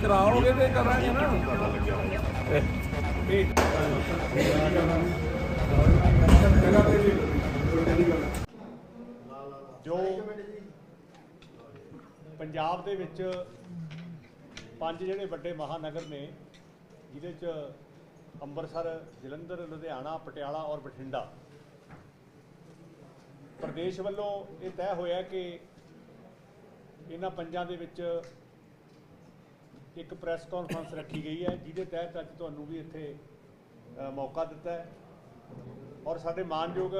ਕਰਾਓਗੇ ਤੇ ਕਰਾਂਗੇ ਨਾ। ਜੋ ਪੰਜਾਬ ਦੇ ਵਿੱਚ ਪੰਜ ਜਿਹੜੇ ਵੱਡੇ ਮਹਾਨਗਰ ਨੇ, ਜਿਹਦੇ ਚ ਅੰਮ੍ਰਿਤਸਰ, ਜਲੰਧਰ, ਲੁਧਿਆਣਾ, ਪਟਿਆਲਾ ਔਰ ਬਠਿੰਡਾ ਪ੍ਰਦੇਸ਼ ਵੱਲੋਂ ਇਹ ਤੈਅ ਹੋਇਆ ਕਿ ਇਹਨਾਂ ਪੰਜਾਂ ਦੇ ਵਿੱਚ ਇੱਕ ਪ੍ਰੈਸ ਕਾਨਫਰੰਸ ਰੱਖੀ ਗਈ ਹੈ, ਜਿਹਦੇ ਤਹਿਤ ਅੱਜ ਤੁਹਾਨੂੰ ਵੀ ਇੱਥੇ ਮੌਕਾ ਦਿੱਤਾ ਹੈ। ਔਰ ਸਾਡੇ ਮਾਨਯੋਗ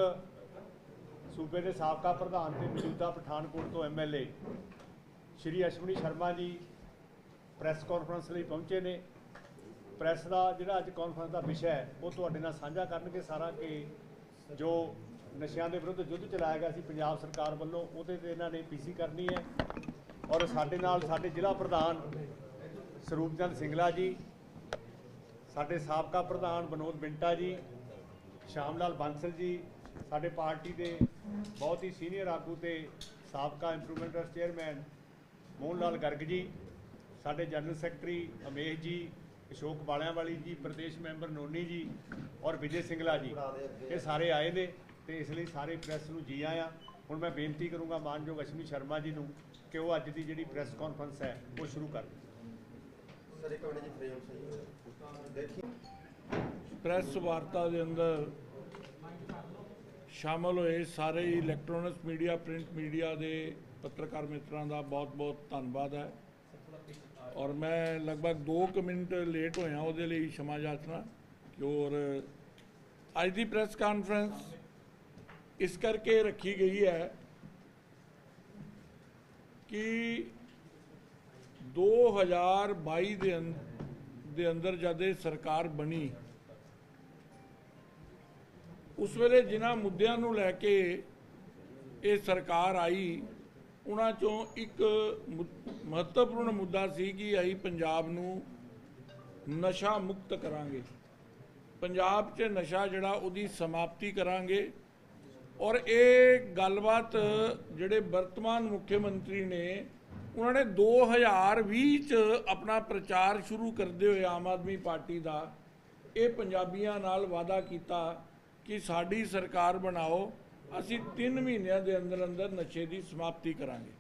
ਸੂਬੇ ਦੇ ਸਾਬਕਾ ਪ੍ਰਧਾਨ ਤੇ ਮੌਜੂਦਾ ਪਠਾਨਕੋਟ ਤੋਂ ਐਮਐਲਏ ਸ਼੍ਰੀ ਅਸ਼ਵਨੀ ਸ਼ਰਮਾ ਜੀ ਪ੍ਰੈਸ ਕਾਨਫਰੰਸ ਲਈ ਪਹੁੰਚੇ ਨੇ। ਪ੍ਰੈਸ ਦਾ ਜਿਹੜਾ ਅੱਜ ਕਾਨਫਰੰਸ ਦਾ ਵਿਸ਼ਾ ਹੈ, ਉਹ ਤੁਹਾਡੇ ਨਾਲ ਸਾਂਝਾ ਕਰਨਗੇ ਸਾਰਾ ਕਿ ਜੋ ਨਸ਼ਿਆਂ ਦੇ ਵਿਰੁੱਧ ਯੁੱਧ ਚਲਾਇਆ ਗਿਆ ਸੀ। ਪੰਜਾਬ ਸਰਕਾਰ ਵੱਲੋਂ ਉਹਦੇ ਤੇ ਇਹਨਾਂ ਨੇ ਪੀਸੀ ਕਰਨੀ ਹੈ। ਔਰ ਸਾਡੇ ਨਾਲ ਸਾਡੇ ਜ਼ਿਲ੍ਹਾ ਪ੍ਰਧਾਨ ਸਰੂਪ ਚੰਦ ਸਿੰਗਲਾ ਜੀ, ਸਾਡੇ ਸਾਬਕਾ ਪ੍ਰਧਾਨ ਵਿਨੋਦ ਬਿੰਟਾ ਜੀ ਸ਼ਾਮ ਲਾਲ ਬਾਂਸਲ ਜੀ, ਸਾਡੇ ਪਾਰਟੀ ਦੇ ਬਹੁਤ ਹੀ ਸੀਨੀਅਰ ਆਗੂ ਤੇ ਸਾਬਕਾ improvement trust chairman Mohan Lal Garg ji, ਸਾਡੇ ਜਨਰਲ ਸੈਕਟਰੀ ਅਮੇਸ਼ ਜੀ, ਅਸ਼ੋਕ ਬਾਲਿਆਂ ਵਾਲੀ ਜੀ, ਪ੍ਰਦੇਸ਼ ਮੈਂਬਰ ਨੋਨੀ ਜੀ ਔਰ ਵਿਜੇ ਸਿੰਗਲਾ ਜੀ। ਇਹ ਸਾਰੇ ਆਏ ਨੇ। ਤੇ ਇਸ ਲਈ ਸਾਰੇ ਪ੍ਰੈਸ ਨੂੰ ਜੀ ਆਇਆਂ। ਹੁਣ ਮੈਂ ਬੇਨਤੀ ਕਰੂੰਗਾ ਮਾਨਯੋਗ ਅਸ਼ਮੀ ਸ਼ਰਮਾ ਜੀ ਨੂੰ ਕਿ ਉਹ ਅੱਜ ਦੀ ਜਿਹੜੀ ਪ੍ਰੈਸ ਕਾਨਫਰੰਸ ਹੈ ਉਹ ਸ਼ੁਰੂ ਕਰ ਸਰ ਪ੍ਰੈਸ ਵਾਰਤਾ ਦੇ ਅੰਦਰ ਸ਼ਾਮਲ ਹੋਏ ਸਾਰੇ ਇਲੈਕਟ੍ਰੋਨਿਕਸ ਮੀਡੀਆ ਪ੍ਰਿੰਟ ਮੀਡੀਆ ਦੇ ਪੱਤਰਕਾਰ ਮਿੱਤਰਾਂ ਦਾ ਬਹੁਤ-ਬਹੁਤ ਧੰਨਵਾਦ ਹੈ। ਔਰ ਮੈਂ ਲਗਭਗ 2 ਮਿੰਟ ਲੇਟ ਹੋਇਆ ਉਹਦੇ ਲਈ ਸ਼ਮਾ ਜਾਚਨਾ ਕਿ ਔਰ ਅੱਜ ਦੀ ਪ੍ਰੈਸ ਕਾਨਫਰੰਸ ਇਸ ਕਰਕੇ ਰੱਖੀ ਗਈ ਹੈ ਕਿ 2022 ਦੇ ਅੰਦਰ ਦੇ ਅੰਦਰ ਜਦ ਇਹ ਸਰਕਾਰ ਬਣੀ, ਉਸ ਵੇਲੇ ਜਿਨ੍ਹਾਂ ਮੁੱਦਿਆਂ ਨੂੰ ਲੈ ਕੇ ਇਹ ਸਰਕਾਰ ਆਈ, ਉਹਨਾਂ ਚੋਂ ਇੱਕ ਮੁ- ਮਹੱਤਵਪੂਰਨ ਮੁੱਦਾ ਸੀ ਕਿ ਅਸੀਂ ਪੰਜਾਬ ਨੂੰ ਨਸ਼ਾ ਮੁਕਤ ਕਰਾਂਗੇ। ਪੰਜਾਬ 'ਚ ਨਸ਼ਾ ਜਿਹੜਾ ਉਹਦੀ ਸਮਾਪਤੀ ਕਰਾਂਗੇ। ਔਰ ਇਹ ਗੱਲਬਾਤ ਜਿਹੜੇ ਵਰਤਮਾਨ ਮੁੱਖ ਮੰਤਰੀ ਨੇ, ਉਹਨਾਂ ਨੇ 2020 ਚ ਆਪਣਾ ਪ੍ਰਚਾਰ ਸ਼ੁਰੂ ਕਰਦੇ ਹੋਏ ਆਮ ਆਦਮੀ ਪਾਰਟੀ ਦਾ ਇਹ ਪੰਜਾਬੀਆਂ ਨਾਲ ਵਾਅਦਾ ਕੀਤਾ ਕਿ ਸਾਡੀ ਸਰਕਾਰ ਬਣਾਓ, ਅਸੀਂ 3 ਮਹੀਨਿਆਂ ਦੇ ਅੰਦਰ ਅੰਦਰ ਨਸ਼ੇ ਦੀ ਸਮਾਪਤੀ ਕਰਾਂਗੇ।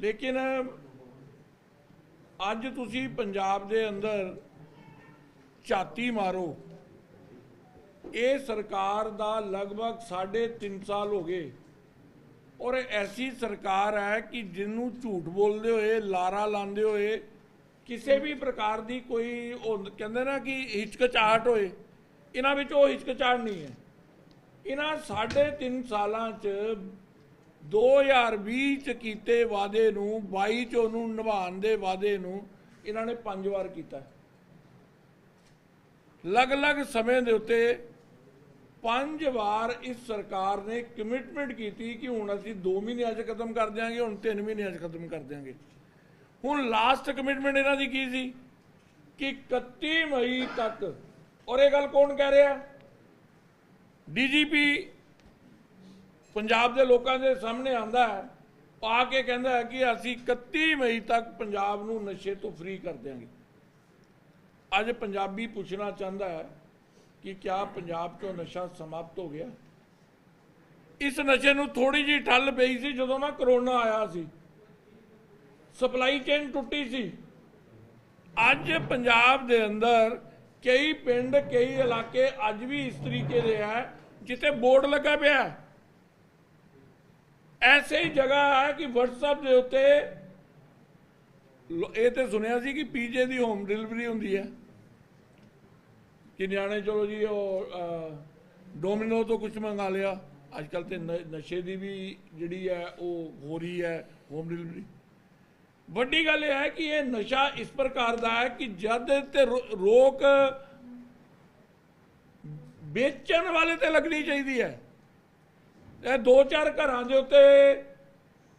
ਲੇਕਿਨ ਅੱਜ ਤੁਸੀਂ ਪੰਜਾਬ ਦੇ ਅੰਦਰ ਝਾਤੀ ਮਾਰੋ ਇਹ ਸਰਕਾਰ ਦਾ ਲਗਭਗ 3.5 ਸਾਲ ਹੋ ਗਏ। ਔਰ ਐਸੀ ਸਰਕਾਰ ਹੈ ਕਿ ਜਿਹਨੂੰ ਝੂਠ ਬੋਲਦੇ ਹੋਏ, ਲਾਰਾ ਲਾਉਂਦੇ ਹੋਏ, ਕਿਸੇ ਵੀ ਪ੍ਰਕਾਰ ਦੀ ਕੋਈ ਉਹ ਕਹਿੰਦੇ ਨਾ ਕਿ ਹਿਚਕਚਾਹਟ ਹੋਏ, ਇਹਨਾਂ ਵਿੱਚ ਉਹ ਹਿਚਕਚਾਹਟ ਨਹੀਂ ਹੈ। ਇਹਨਾਂ 3.5 ਸਾਲਾਂ 'ਚ 2020 ਚ ਕੀਤੇ ਵਾਅਦੇ ਨੂੰ 22 ਚ ਉਹਨੂੰ ਨਿਭਾਉਣ ਦੇ ਵਾਅਦੇ ਨੂੰ ਇਹਨਾਂ ਨੇ ਪੰਜ ਵਾਰ ਕੀਤਾ। ਅਲੱਗ-ਅਲੱਗ ਸਮੇਂ ਦੇ ਉੱਤੇ ਪੰਜ ਵਾਰ ਇਸ ਸਰਕਾਰ ਨੇ ਕਮਿਟਮੈਂਟ ਕੀਤੀ ਕਿ ਹੁਣ ਅਸੀਂ 2 ਮਹੀਨਿਆਂ 'ਚ ਖਤਮ ਕਰ ਦਿਆਂਗੇ, ਹੁਣ 3 ਮਹੀਨਿਆਂ 'ਚ ਖਤਮ ਕਰ ਦਿਆਂਗੇ। ਹੁਣ ਲਾਸਟ ਕਮਿਟਮੈਂਟ ਇਹਨਾਂ ਦੀ ਕੀ ਸੀ? ਕਿ 31 ਮਈ ਤੱਕ, ਔਰ ਇਹ ਗੱਲ ਕੌਣ ਕਹਿ ਰਿਹਾ? ਡੀਜੀਪੀ ਪੰਜਾਬ ਦੇ ਲੋਕਾਂ ਦੇ ਸਾਹਮਣੇ ਆਂਦਾ ਹੈ, ਆ ਕੇ ਕਹਿੰਦਾ ਹੈ ਕਿ ਅਸੀਂ 31 ਮਈ ਤੱਕ ਪੰਜਾਬ ਨੂੰ ਨਸ਼ੇ ਤੋਂ ਫ੍ਰੀ ਕਰ ਦਿਆਂਗੇ। ਅੱਜ ਪੰਜਾਬੀ ਪੁੱਛਣਾ ਚਾਹੁੰਦਾ ਹੈ ਕਿ ਕਿਆ ਪੰਜਾਬ ਚੋਂ ਨਸ਼ਾ ਸਮਾਪਤ ਹੋ ਗਿਆ? ਇਸ ਨਸ਼ੇ ਨੂੰ ਥੋੜੀ ਜਿਹੀ ਠੱਲ ਪਈ ਸੀ ਜਦੋਂ ਨਾ ਕਰੋਨਾ ਆਇਆ ਸੀ। ਸਪਲਾਈ ਚੇਨ ਟੁੱਟੀ ਸੀ। ਅੱਜ ਪੰਜਾਬ ਦੇ ਅੰਦਰ ਕਈ ਪਿੰਡ, ਕਈ ਇਲਾਕੇ ਅੱਜ ਵੀ ਇਸ ਤਰੀਕੇ ਦੇ ਹੈ ਜਿੱਥੇ ਬੋਰਡ ਲੱਗਾ ਪਿਆ ਹੈ। ਐਸੇ ਹੀ ਜਗ੍ਹਾ ਹੈ ਕਿ WhatsApp ਦੇ ਉੱਤੇ ਇਹ ਤੇ ਸੁਣਿਆ ਸੀ ਕਿ ਪੀਜੇ ਦੀ ਹੋਮ ਡਿਲੀਵਰੀ ਹੁੰਦੀ ਹੈ। ਕਿ ਨਿਆਣੇ ਚਲੋ ਜੀ ਉਹ ਡੋਮਿਨੋ ਤੋਂ ਕੁਝ ਮੰਗਾ ਲਿਆ। ਅੱਜ ਕੱਲ ਤੇ ਨਸ਼ੇ ਦੀ ਵੀ ਜਿਹੜੀ ਹੈ, ਉਹ ਹੋ ਰਹੀ ਹੈ ਹੋਮ ਡਿਲੀਵਰੀ ਵੱਡੀ ਗੱਲ ਇਹ ਹੈ ਕਿ ਇਹ ਨਸ਼ਾ ਇਸ ਪ੍ਰਕਾਰ ਦਾ ਹੈ ਕਿ ਜਦ ਤੇ ਰੋ- ਰੋਕ ਵੇਚਣ ਵਾਲੇ ਤੇ ਲੱਗਣੀ ਚਾਹੀਦੀ ਹੈ। ਇਹ ਦੋ ਚਾਰ ਘਰਾਂ ਦੇ ਉੱਤੇ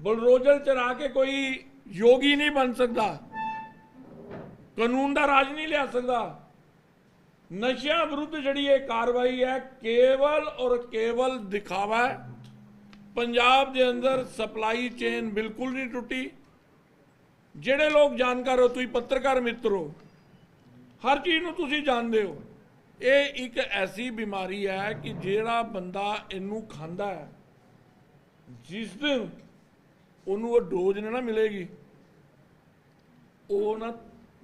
ਬਲਰੋਜ਼ਲ ਚਰਾ ਕੇ ਕੋਈ ਯੋਗੀ ਨਹੀਂ ਬਣ ਸਕਦਾ। ਕਾਨੂੰਨ ਦਾ ਰਾਜ ਨਹੀਂ ਲਿਆ ਸਕਦਾ। ਨਸ਼ਿਆਂ ਵਿਰੁੱਧ ਜਿਹੜੀ ਇਹ ਕਾਰਵਾਈ ਹੈ, ਕੇਵਲ ਔਰ ਕੇਵਲ ਦਿਖਾਵਾ ਹੈ। ਪੰਜਾਬ ਦੇ ਅੰਦਰ ਸਪਲਾਈ ਚੇਨ ਬਿਲਕੁਲ ਨਹੀਂ ਟੁੱਟੀ। ਜਿਹੜੇ ਲੋਕ ਜਾਣਕਾਰ ਹੋ, ਤੁਸੀਂ ਪੱਤਰਕਾਰ ਮਿੱਤਰ ਹੋ, ਹਰ ਚੀਜ਼ ਨੂੰ ਤੁਸੀਂ ਜਾਣਦੇ ਹੋ। ਇਹ ਇੱਕ ਐਸੀ ਬਿਮਾਰੀ ਹੈ ਕਿ ਜਿਹੜਾ ਬੰਦਾ ਇਹਨੂੰ ਖਾਂਦਾ ਹੈ, ਜਿਸ ਦਿਨ ਉਹਨੂੰ ਉਹ ਡੋਜ਼ ਨਾ ਨਾ ਮਿਲੇਗੀ, ਉਹ ਨਾ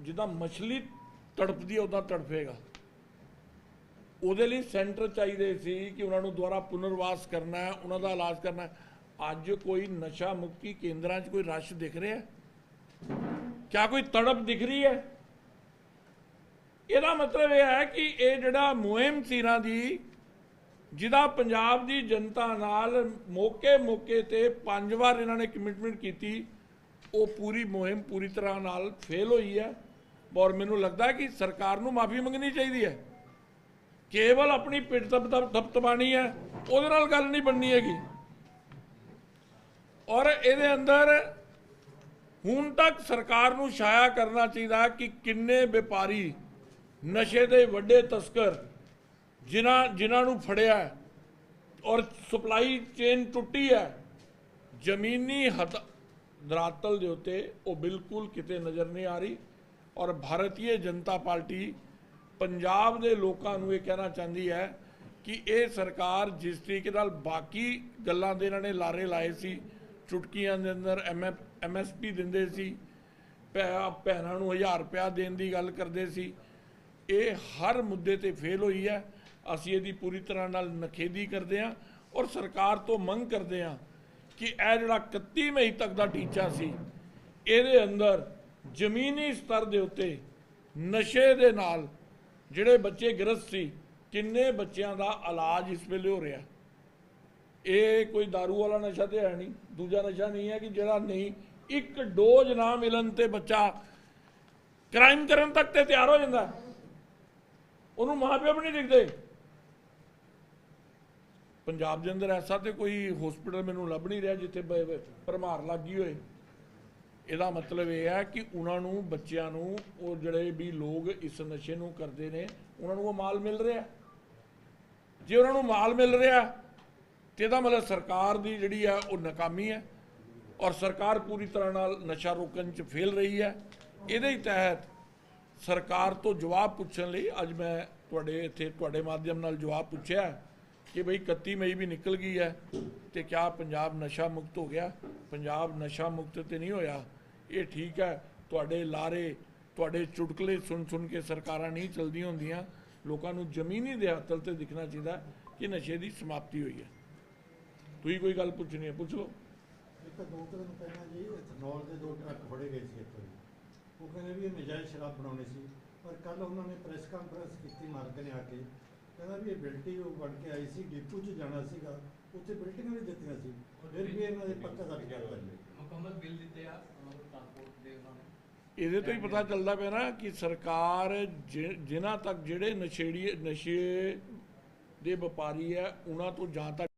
ਜਿੱਦਾਂ ਮਛਲੀ ਤੜਪਦੀ ਹੈ ਉਦਾਂ ਤੜਫੇਗਾ। ਉਹਦੇ ਲਈ ਸੈਂਟਰ ਚਾਹੀਦੇ ਸੀ ਕਿ ਉਹਨਾਂ ਨੂੰ ਦੁਬਾਰਾ ਪੁਨਰਵਾਸ ਕਰਨਾ ਹੈ, ਉਹਨਾਂ ਦਾ ਇਲਾਜ ਕਰਨਾ ਅੱਜ ਕੋਈ ਨਸ਼ਾ ਮੁਕਤੀ ਕੇਂਦਰਾਂ 'ਚ ਕੋਈ ਰਸ਼ ਦਿਖ ਰਿਹਾ ਕਿਆ ਕੋਈ ਤੜਪ ਦਿਖ ਰਹੀ ਹੈ? ਇਹਦਾ ਮਤਲਬ ਇਹ ਹੈ ਕਿ ਇਹ ਜਿਹੜਾ ਮੁਹਿੰਮ ਸੀ ਨਾ ਦੀ ਜਿਹਦਾ ਪੰਜਾਬ ਦੀ ਜਨਤਾ ਨਾਲ ਮੌਕੇ ਮੌਕੇ ਤੇ ਪੰਜ ਵਾਰ ਇਹਨਾਂ ਨੇ ਕਮਿਟਮੈਂਟ ਕੀਤੀ, ਉਹ ਪੂਰੀ ਮੁਹਿੰਮ ਪੂਰੀ ਤਰ੍ਹਾਂ ਨਾਲ ਫੇਲ ਹੋਈ ਹੈ। ਔਰ ਮੈਨੂੰ ਲੱਗਦਾ ਕਿ ਸਰਕਾਰ ਨੂੰ ਮਾਫੀ ਮੰਗਣੀ ਚਾਹੀਦੀ ਹੈ। ਕੇਵਲ ਆਪਣੀ ਪਿੱਠ ਤਪਤਬਾਣੀ ਹੈ, ਉਹਦੇ ਨਾਲ ਗੱਲ ਨਹੀਂ ਬਣਨੀ ਹੈਗੀ। ਔਰ ਇਹਦੇ ਅੰਦਰ ਹੁਣ ਤੱਕ ਸਰਕਾਰ ਨੂੰ ਛਾਇਆ ਕਰਨਾ ਚਾਹੀਦਾ ਕਿ ਕਿੰਨੇ ਵਪਾਰੀ ਨਸ਼ੇ ਦੇ ਵੱਡੇ ਤਸਕਰ ਜਿਨ੍ਹਾਂ ਜਿਨ੍ਹਾਂ ਨੂੰ ਫੜਿਆ ਔਰ ਸਪਲਾਈ ਚੇਨ ਟੁੱਟੀ ਹੈ, ਜ਼ਮੀਨੀ ਹੱਦ ਦਰਾਤਲ ਦੇ ਉੱਤੇ ਉਹ ਬਿਲਕੁਲ ਕਿਤੇ ਨਜ਼ਰ ਨਹੀਂ ਆ ਰਹੀ ਔਰ ਭਾਰਤੀ ਜਨਤਾ ਪਾਰਟੀ ਪੰਜਾਬ ਦੇ ਲੋਕਾਂ ਨੂੰ ਇਹ ਕਹਿਣਾ ਚਾਹੁੰਦੀ ਹੈ ਕਿ ਇਹ ਸਰਕਾਰ ਜਿਸ ਤਰੀਕੇ ਨਾਲ ਬਾਕੀ ਗੱਲਾਂ ਦੇ ਇਹਨਾਂ ਨੇ ਲਾਰੇ ਲਾਏ ਸੀ, ਚੁਟਕੀਆਂ ਦੇ ਅੰਦਰ ਐਮਐਸਪੀ ਦਿੰਦੇ ਸੀ, ਭੈ- ਭੈਣਾਂ ਨੂੰ 1000 ਰੁਪਇਆ ਦੇਣ ਦੀ ਗੱਲ ਕਰਦੇ ਸੀ, ਇਹ ਹਰ ਮੁੱਦੇ ਤੇ ਫੇਲ ਹੋਈ ਹੈ। ਅਸੀਂ ਇਹਦੀ ਪੂਰੀ ਤਰ੍ਹਾਂ ਨਾਲ ਨਖੇਦੀ ਕਰਦੇ ਹਾਂ ਔਰ ਸਰਕਾਰ ਤੋਂ ਮੰਗ ਕਰਦੇ ਹਾਂ ਕਿ ਇਹ ਜਿਹੜਾ 31 ਮਈ ਤੱਕ ਦਾ ਟੀਚਾ ਸੀ, ਇਹਦੇ ਅੰਦਰ ਜ਼ਮੀਨੀ ਸਤਰ ਦੇ ਉੱਤੇ ਨਸ਼ੇ ਦੇ ਨਾਲ ਜਿਹੜੇ ਬੱਚੇ ਗ੍ਰਸਤ ਸੀ, ਕਿੰਨੇ ਬੱਚਿਆਂ ਦਾ ਇਲਾਜ ਇਸ ਵੇਲੇ ਹੋ ਰਿਹਾ? ਇਹ ਕੋਈ दारू ਵਾਲਾ ਨਸ਼ਾ ਤੇ ਹੈ ਨਹੀਂ। ਦੂਜਾ ਨਸ਼ਾ ਨਹੀਂ ਹੈ ਕਿ ਜਿਹੜਾ ਨਹੀਂ, ਇੱਕ ਡੋਜ਼ ਨਾ ਮਿਲਣ ਤੇ ਬੱਚਾ ਕ੍ਰਾਈਮ ਕਰਨ ਤੱਕ ਤੇ ਤਿਆਰ ਹੋ ਜਾਂਦਾ। ਹੈ। ਉਹਨੂੰ ਮਾਪਿਓ ਵੀ ਨਹੀਂ ਦਿਖਦੇ। ਪੰਜਾਬ ਦੇ ਅੰਦਰ ਐਸਾ ਤੇ ਕੋਈ ਹਸਪੀਟਲ ਮੈਨੂੰ ਲੱਭ ਨਹੀਂ ਰਿਹਾ ਜਿੱਥੇ ਬ- ਬ- ਭਰਮਾਰ ਲੱਗੀ ਹੋਏ। ਇਹਦਾ ਮਤਲਬ ਇਹ ਹੈ ਕਿ ਉਹਨਾਂ ਨੂੰ, ਬੱਚਿਆਂ ਨੂੰ, ਉਹ ਜਿਹੜੇ ਵੀ ਲੋਕ ਇਸ ਨਸ਼ੇ ਨੂੰ ਕਰਦੇ ਨੇ, ਉਹਨਾਂ ਨੂੰ ਉਹ ਮਾਲ ਮਿਲ ਰਿਹਾ। ਜੇ ਉਹਨਾਂ ਨੂੰ ਮਾਲ ਮਿਲ ਰਿਹਾ, ਤੇ ਇਹਦਾ ਮਤਲਬ ਸਰਕਾਰ ਦੀ ਜਿਹੜੀ ਹੈ, ਉਹ ਨਾਕਾਮੀ ਹੈ ਔਰ ਸਰਕਾਰ ਪੂਰੀ ਤਰ੍ਹਾਂ ਨਾਲ ਨਸ਼ਾ ਰੋਕਣ 'ਚ ਫੇਲ ਰਹੀ ਹੈ। ਇਹਦੇ ਹੀ ਤਹਿਤ ਸਰਕਾਰ ਤੋਂ ਜਵਾਬ ਪੁੱਛਣ ਲਈ ਅੱਜ ਮੈਂ ਤੁਹਾਡੇ ਇੱਥੇ, ਤੁਹਾਡੇ ਮਾਧਿਅਮ ਨਾਲ ਜਵਾਬ ਪੁੱਛਿਆ ਕਿ ਭਈ 31 ਮਈ ਵੀ ਨਿਕਲ ਗਈ ਹੈ ਤੇ ਕਿਆ ਪੰਜਾਬ ਨਸ਼ਾ ਮੁਕਤ ਹੋ ਗਿਆ? ਪੰਜਾਬ ਨਸ਼ਾ ਮੁਕਤ ਤੇ ਨਹੀਂ ਹੋਇਆ। ਇਹ ਠੀਕ ਹੈ, ਤੁਹਾਡੇ ਲਾਰੇ, ਤੁਹਾਡੇ ਚੁਟਕਲੇ ਸੁਣ ਸੁਣ ਕੇ ਸਰਕਾਰਾਂ ਨਹੀਂ ਚਲਦੀਆਂ ਹੁੰਦੀਆਂ, ਲੋਕਾਂ ਨੂੰ ਜ਼ਮੀਨੀ ਦਿਹਾਤਲ ਤੇ ਦਿਖਣਾ ਚਾਹੀਦਾ ਕਿ ਨਸ਼ੇ ਦੀ ਸਮਾਪਤੀ ਹੋਈ ਹੈ। ਤੁਸੀਂ ਕੋਈ ਗੱਲ ਪੁੱਛਣੀ ਹੈ, ਪੁੱਛ। ਲਓ ਇੱਕ ਦੋ ਦਿਨ ਪਹਿਲਾਂ ਜੀ ਇਥਨੋਲ ਦੇ ਦੋ ਟਰੱਕ ਫੜੇ ਗਏ ਸੀ ਇੱਥੋਂ ਉਹ ਕਹਿੰਦੇ ਵੀ ਇਹ ਨਜਾਇਜ਼ ਸ਼ਰਾਬ ਬਣਾਉਣੀ ਸੀ, ਪਰ ਕੱਲ ਉਹਨਾਂ ਨੇ ਪ੍ਰੈਸ ਕਾਨਫਰੰਸ ਕੀਤੀ ਮਾਲਕ ਨੇ ਆ ਕੇ। ਕਹਿੰਦਾ ਵੀ ਇਹ ਬਿਲਟੀ ਉਹ ਬਣ ਕੇ ਆਈ ਸੀ, ਡਿਪੂ 'ਚ ਜਾਣਾ ਸੀਗਾ, ਉੱਥੇ ਬਿਲਟਿੰਗਾਂ ਵੀ ਦਿੱਤੀਆਂ ਸੀ। ਫਿਰ ਵੀ ਇਹਨਾਂ ਦੇ ਪੱਕਾ ਸੱਟ ਗਿਆ ਮੁਕੰਮਲ ਬਿੱਲ ਦਿੱਤੇ ਆ, ਉਹਨਾਂ ਦੇ ਉਹਨਾਂ ਨੇ। ਇਹਦੇ ਤੋਂ ਹੀ ਪਤਾ ਚੱਲਦਾ ਪਿਆ ਨਾ ਕਿ ਸਰਕਾਰ ਜਿ- ਜਿਨ੍ਹਾਂ ਤੱਕ ਜਿਹੜੇ ਨਸ਼ੇੜੀ, ਨਸ਼ੇ ਦੇ ਵਪਾਰੀ ਹੈ ਉਹਨਾਂ ਤੋਂ ਜਾਂ ਤੱਕ